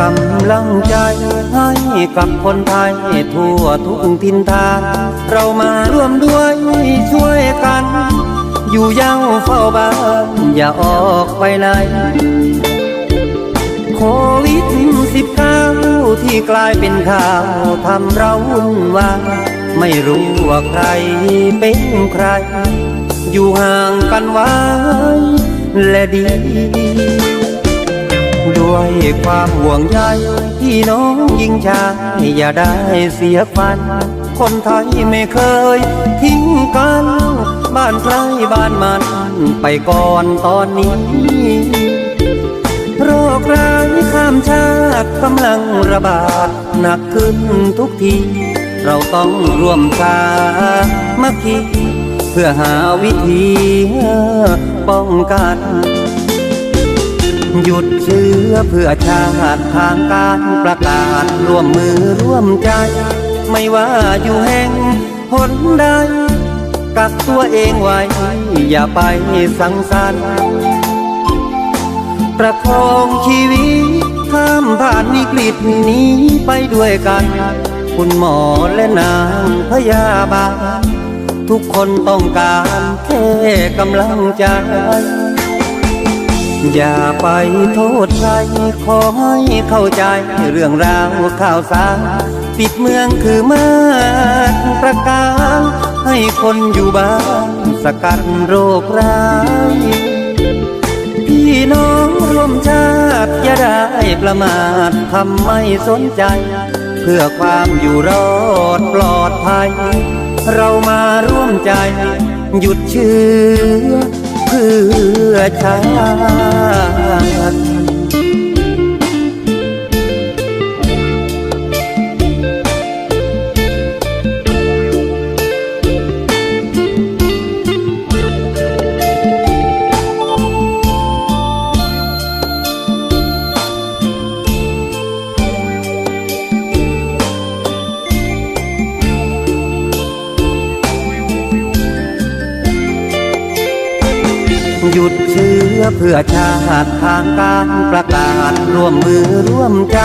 กำลังใจให้กับคนไทยทั่วทุกทินทางเรามาร่วมด้วยช่วยกัน อยู่เย้าเฝ้าบ้านอย่าออกไปไหนโควิดสิบเก้าที่กลายเป็นข่าวทำเราวุ่นวายไม่รู้ว่าใครเป็นใคร อยู่ห่างกันไว้และดี ความห่วงใยพี่น้องยิ่งชายอย่าได้เสียฟัน คนไทยไม่เคยทิ้งกัน บ้านใครบ้านมัน ไปก่อนตอนนี้ โรคร้ายข้ามชาติกำลังระบาดหนักขึ้นทุกที เราต้องร่วมสามัคคีเพื่อหาวิธีป้องกัน หยุดเชื้อเพื่อชาติทางการประกาศร่วมมือร่วมใจ ไม่ว่าอยู่แห่งหนใดกักตัวเองไว้ อย่าไปสังสรรค์ประคองชีวิตข้ามผ่านวิกฤตนี้ไปด้วยกัน คุณหมอและนางพยาบาลทุกคนต้องการแค่กำลังใจ อย่าไปโทษใครขอให้เข้าใจเรื่องราวข่าวสารปิดเมืองคือมาตรการให้คนอยู่บ้านสกัดโรคร้ายพี่น้องร่วมชาติอย่าได้ประมาททำไม่สนใจ เพื่อความอยู่รอดปลอดภัย เรามาร่วมใจ หยุดเชื้อ เพื่อชาติ หยุดเชื้อเพื่อชาติทางการประกาศร่วมมือร่วมใจ